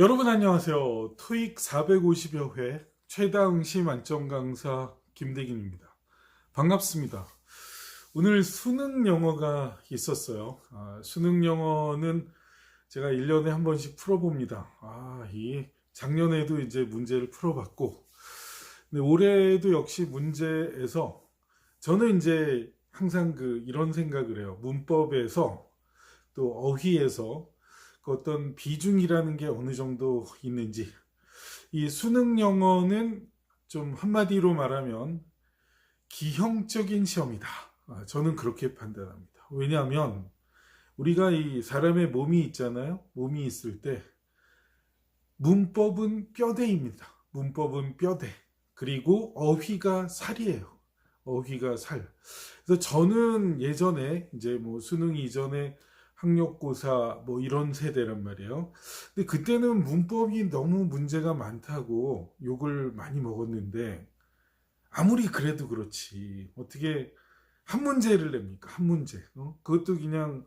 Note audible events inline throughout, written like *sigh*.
여러분 안녕하세요. 토익 450여 회 최다응시 만점 강사 김대긴입니다. 반갑습니다. 오늘 수능 영어가 있었어요. 아, 수능 영어는 제가 1년에 한 번씩 풀어봅니다. 아, 이 작년에도 이제 문제를 풀어봤고, 근데 올해도 역시 문제에서 저는 이제 항상 그 이런 생각을 해요. 문법에서 또 어휘에서 그 어떤 비중이라는 게 어느 정도 있는지. 이 수능 영어는 좀 한마디로 말하면 기형적인 시험이다. 아, 저는 그렇게 판단합니다. 왜냐하면 우리가 이 사람의 몸이 있잖아요. 몸이 있을 때 문법은 뼈대입니다. 문법은 뼈대. 그리고 어휘가 살이에요. 어휘가 살. 그래서 저는 예전에 이제 뭐 수능 이전에 학력고사 뭐 이런 세대란 말이에요. 근데 그때는 문법이 너무 문제가 많다고 욕을 많이 먹었는데 아무리 그래도 그렇지 어떻게 한 문제를 냅니까? 한 문제. 어? 그것도 그냥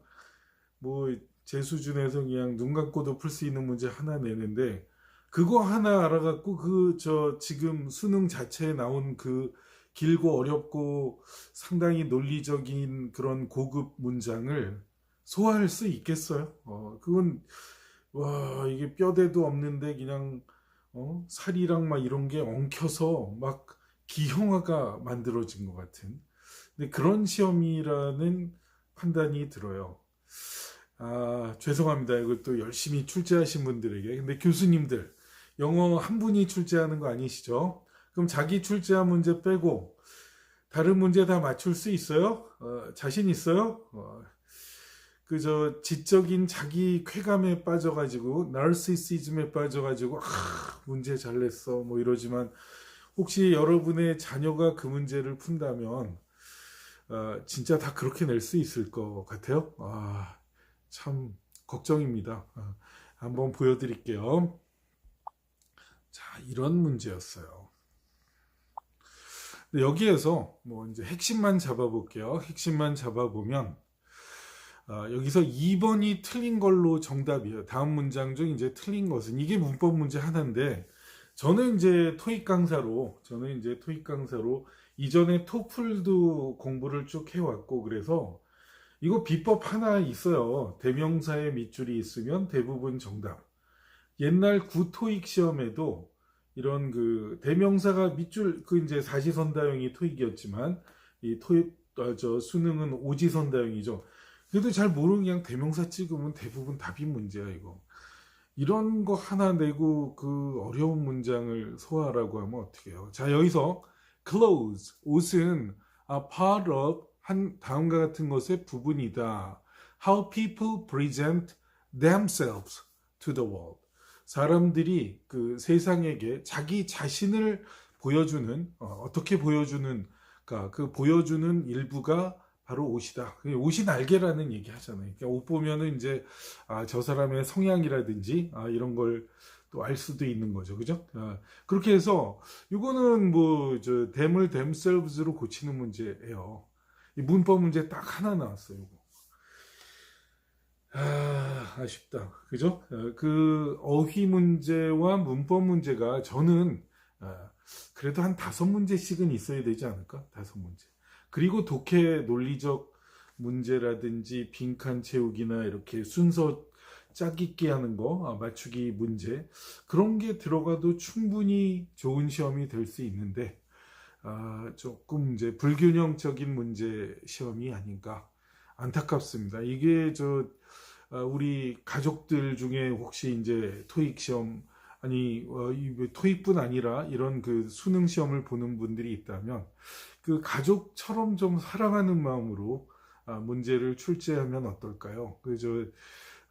뭐 제 수준에서 그냥 눈 감고도 풀 수 있는 문제 하나 내는데 그거 하나 알아갖고 그 저 지금 수능 자체에 나온 그 길고 어렵고 상당히 논리적인 그런 고급 문장을 소화할 수 있겠어요? 어, 그건, 와, 이게 뼈대도 없는데 그냥, 어, 살이랑 막 이런 게 엉켜서 막 기형아가 만들어진 것 같은. 근데 그런 시험이라는 판단이 들어요. 아, 죄송합니다. 이것도 열심히 출제하신 분들에게. 근데 교수님들, 영어 한 분이 출제하는 거 아니시죠? 그럼 자기 출제한 문제 빼고, 다른 문제 다 맞출 수 있어요? 어, 자신 있어요? 어, 그저 지적인 자기 쾌감에 빠져가지고 나르시시즘에 빠져가지고 아 문제 잘 냈어 뭐 이러지만 혹시 여러분의 자녀가 그 문제를 푼다면 어, 진짜 다 그렇게 낼 수 있을 것 같아요. 아, 참 걱정입니다. 어, 한번 보여드릴게요. 자, 이런 문제였어요. 여기에서 뭐 이제 핵심만 잡아볼게요. 핵심만 잡아보면 아, 여기서 2번이 틀린 걸로 정답이에요. 다음 문장 중 이제 틀린 것은 이게 문법 문제 하나인데 저는 이제 토익 강사로 저는 이제 토익 강사로 이전에 토플도 공부를 쭉 해왔고 그래서 이거 비법 하나 있어요. 대명사에 밑줄이 있으면 대부분 정답. 옛날 구토익 시험에도 이런 그 대명사가 밑줄 그 이제 사시선다형이 토익이었지만 이 토익 아, 저 수능은 오지선다형이죠. 그래도 잘 모르는 그냥 대명사 찍으면 대부분 답이 문제야 이거. 이런 거 하나 내고 그 어려운 문장을 소화하라고 하면 어떻게 해요? 자 여기서 clothes 옷은 a part of 한 다음과 같은 것의 부분이다. How people present themselves to the world. 사람들이 그 세상에게 자기 자신을 보여주는 어, 떻게 보여주는 그러니까 그 보여주는 일부가 바로 옷이다. 옷이 날개라는 얘기 하잖아요. 그러니까 옷 보면은 이제 아, 저 사람의 성향이라든지 아, 이런 걸 또 알 수도 있는 거죠. 그죠? 아, 그렇게 해서 이거는 뭐 저 댐을 themselves로 고치는 문제예요. 이 문법 문제 딱 하나 나왔어요. 이거. 아, 아쉽다. 그죠? 아, 그 어휘 문제와 문법 문제가 저는 아, 그래도 한 다섯 문제씩은 있어야 되지 않을까? 다섯 문제. 그리고 독해 논리적 문제라든지 빈칸 채우기나 이렇게 순서 짝짓기 하는 거, 아, 맞추기 문제 그런 게 들어가도 충분히 좋은 시험이 될 수 있는데 아, 조금 이제 불균형적인 문제 시험이 아닌가 안타깝습니다. 이게 저 아, 우리 가족들 중에 혹시 이제 토익 시험 아니 어, 토익뿐 아니라 이런 그 수능 시험을 보는 분들이 있다면 그 가족처럼 좀 사랑하는 마음으로 아, 문제를 출제하면 어떨까요? 그저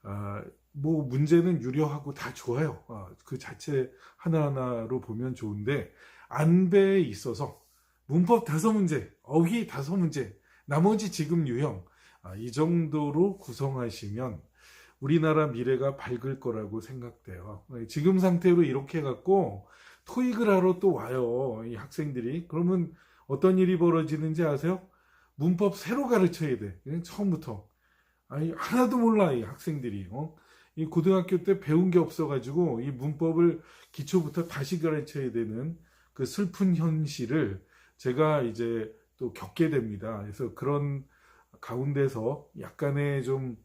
아, 뭐 문제는 유려하고 다 좋아요. 아, 그 자체 하나하나로 보면 좋은데 안배에 있어서 문법 다섯 문제, 어휘 다섯 문제, 나머지 지금 유형 아, 이 정도로 구성하시면 우리나라 미래가 밝을 거라고 생각돼요. 지금 상태로 이렇게 해갖고 토익을 하러 또 와요. 이 학생들이. 그러면 어떤 일이 벌어지는지 아세요? 문법 새로 가르쳐야 돼. 처음부터. 아니, 하나도 몰라, 이 학생들이. 어? 이 고등학교 때 배운 게 없어가지고 이 문법을 기초부터 다시 가르쳐야 되는 그 슬픈 현실을 제가 이제 또 겪게 됩니다. 그래서 그런 가운데서 약간의 좀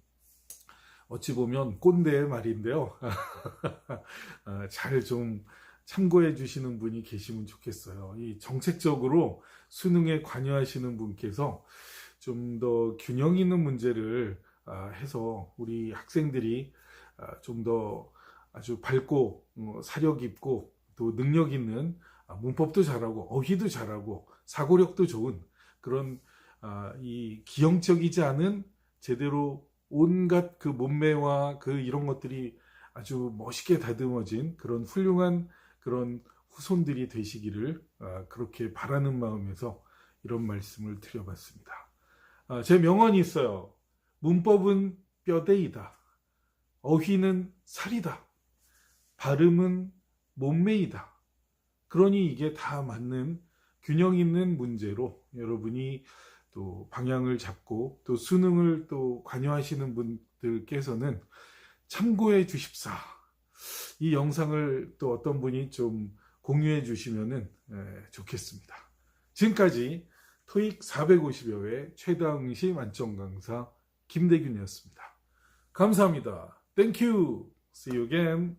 어찌 보면 꼰대 말인데요. *laughs* 잘 좀 참고해 주시는 분이 계시면 좋겠어요. 이 정책적으로 수능에 관여하시는 분께서 좀 더 균형 있는 문제를 아, 해서 우리 학생들이 아, 좀더 아주 밝고 어, 사력 있고 또 능력 있는 아, 문법도 잘하고 어휘도 잘하고 사고력도 좋은 그런 아, 이 기형적이지 않은 제대로 온갖 그 몸매와 그 이런 것들이 아주 멋있게 다듬어진 그런 훌륭한 그런 후손들이 되시기를 아, 그렇게 바라는 마음에서 이런 말씀을 드려봤습니다. 아, 제 명언이 있어요. 문법은 뼈대이다. 어휘는 살이다. 발음은 몸매이다. 그러니 이게 다 맞는 균형 있는 문제로 여러분이 또 방향을 잡고 또 수능을 또 관여하시는 분들께서는 참고해 주십사. 이 영상을 또 어떤 분이 좀 공유해 주시면은 예, 좋겠습니다. 지금까지 토익 450여 회 최다응시 만점 강사 김대균이었습니다. 감사합니다. You. See you again.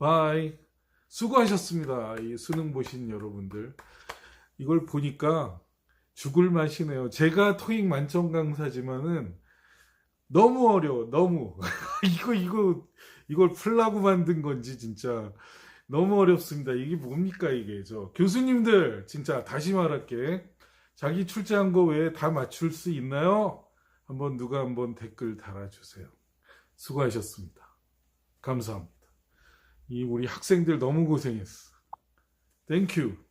Bye. 수고하셨습니다. 이 수능 보신 여러분들. 이걸 보니까 죽을 맛이네요. 제가 토익 만점 강사지만은 너무 어려워. 너무. *laughs* 이거 이거 이걸 풀라고 만든 건지 진짜 너무 어렵습니다. 이게 뭡니까 이게 저 교수님들 진짜 다시 말할게. 자기 출제한 거 외에 다 맞출 수 있나요? 한번 누가 한번 댓글 달아주세요. 수고하셨습니다. 감사합니다. 이 우리 학생들 너무 고생했어. 땡큐.